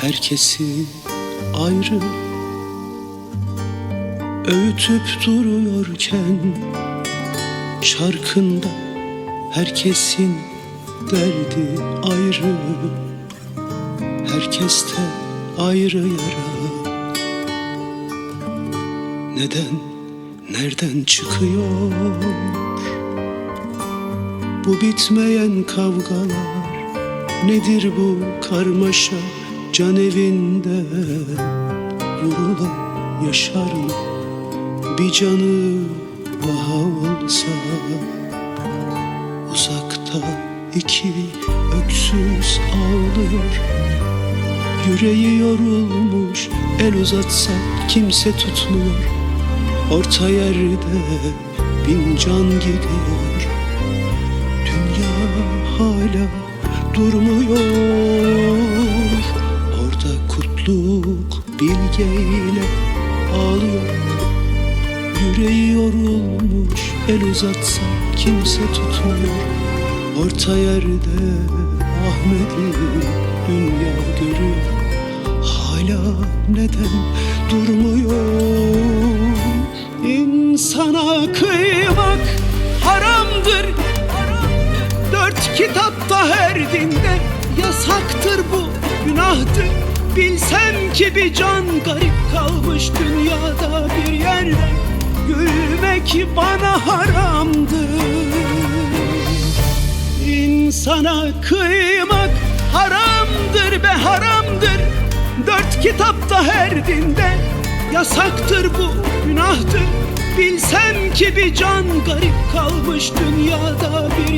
herkesi ayrı. Öğütüp duruyorken Çarkında herkesin derdi ayrı. Herkeste ayrı yara. Neden, nereden çıkıyor? Bu bitmeyen kavgalar Nedir bu karmaşa can evinde? Vurulan yaşar mı? Bir canı daha olsa? Uzakta iki öksüz ağlıyor. Yüreği yorulmuş el uzatsa kimse tutmuyor. Orta yerde bin can gidiyor. Dünya hala durmuyor. Orada kutluk bilgeyle ağlıyor. Yüreği yorulmuş el uzatsa kimse tutmuyor. Orta yerde Ahmet'i dünya görüyor. Hala neden durmuyor kitapta her dinde yasaktır bu günahtır. Bilsem ki bir can garip kalmış dünyada bir yerde Gülmek bana haramdır. İnsana kıymak haramdır be haramdır. Dört kitapta her dinde yasaktır bu günahtır. Bilsem ki bir can garip kalmış dünyada bir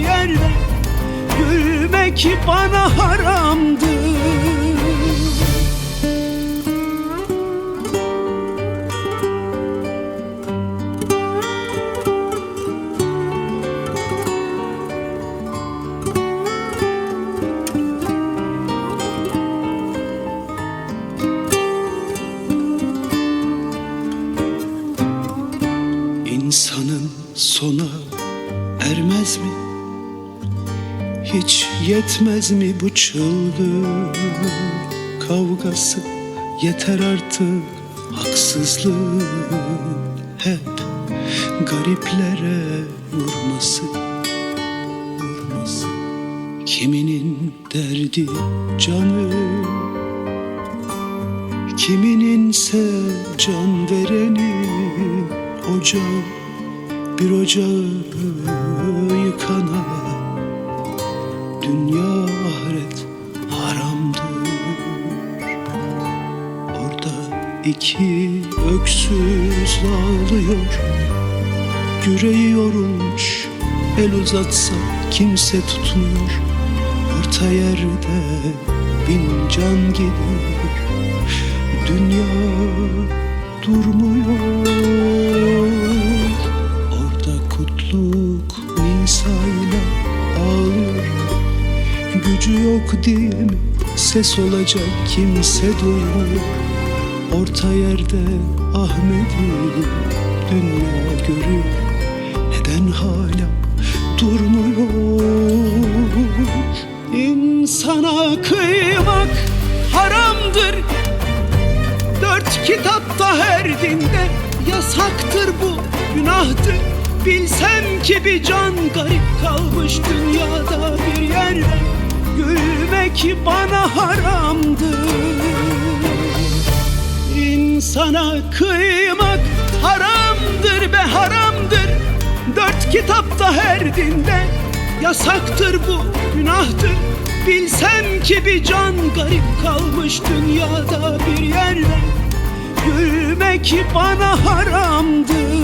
Gülmek bana haramdır Hiç yetmez mi bu çılgın kavgası? Yeter artık haksızlık hep gariplere vurması vurması Kiminin derdi canı Kimininse can vereni ocağı bir ocağı yıkana iki öksüz ağlıyor. Yüreği yorulmuş el uzatsa kimse tutmuyor. Orta yerde bin can gidiyor. Dünya durmuyor. Orada kutluk Nisa'yla ağlıyor. Gücü yok diye mi? Ses olacak kimse duymuyor Orta yerde Ahmet'i dünya görüyor. Neden hala durmuyor? İnsana kıymak haramdır. Dört kitapta her dinde yasaktır bu günahtır. Bilsem ki bir can garip kalmış dünyada bir yerde. Gülmek bana haramdır İnsana kıymak haramdır be haramdır. Dört kitapta her dinde yasaktır bu günahtır. Bilsem ki bir can garip kalmış dünyada bir yerde. Gülmek bana haramdır